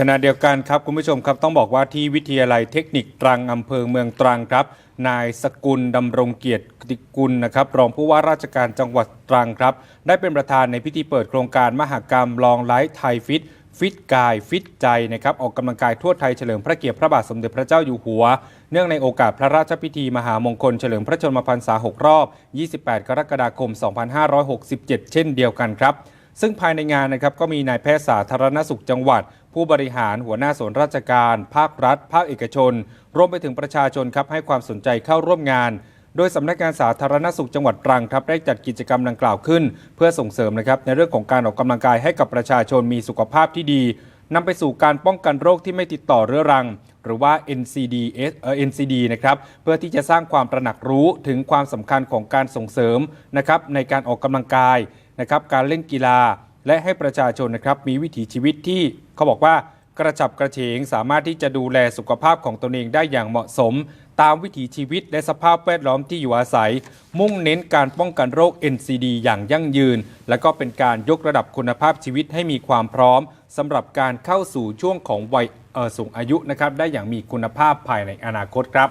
ขณะเดียวกันครับคุณผู้ชมครับต้องบอกว่าที่วิทยาลัยเทคนิคตรังอำเภอเมืองตรังครับ นายสกุลดำรงเกียรติกุลนะครับรองผู้ว่าราชการจังหวัดตรังครับ ได้เป็นประธานในพิธีเปิดโครงการมหกรรมลองไลฟ์ไทยฟิตฟิตกายฟิตใจนะครับออกกำลังกายทั่วไทยเฉลิมพระเกียรติพระบาทสมเด็จพระเจ้าอยู่หัว เนื่องในโอกาสพระราชพิธีมหามงคลเฉลิมพระชนมพรรษา 6 รอบ 28 กรกฎาคม 2567 เช่นเดียวกันครับ ซึ่งภายในงานนะครับก็มีนายแพทย์สาธารณสุขจังหวัด ผู้บริหารหัวหน้าส่วนราชการ ภาครัฐ ภาคเอกชน รวมไปถึงประชาชนครับให้ความสนใจเข้าร่วมงาน โดยสำนักงานสาธารณสุขจังหวัดตรังครับได้จัดกิจกรรมดังกล่าวขึ้น เพื่อส่งเสริมนะครับในเรื่องของการออกกำลังกายให้กับประชาชนมีสุขภาพที่ดี นำไปสู่การป้องกันโรคที่ไม่ติดต่อเรื้อรัง หรือว่า NCD เอ่อ NCD นะครับเพื่อที่จะสร้างความตระหนักรู้ถึงความสำคัญของการส่งเสริมนะครับในการออกกำลังกายนะครับการเล่นกีฬา และให้ประชาชนนะครับมีวิถีชีวิตที่เขาบอกว่ากระฉับกระเฉงสามารถที่จะดูแลสุขภาพของตนเองได้อย่างเหมาะสม ตามวิถีชีวิตและสภาพแวดล้อมที่อยู่อาศัย มุ่งเน้นการป้องกันโรค NCD อย่างยั่งยืน และก็เป็นการยกระดับคุณภาพชีวิตให้มีความพร้อมสำหรับการเข้าสู่ช่วงของวัยสูงอายุนะครับได้อย่างมีคุณภาพภายในอนาคตครับ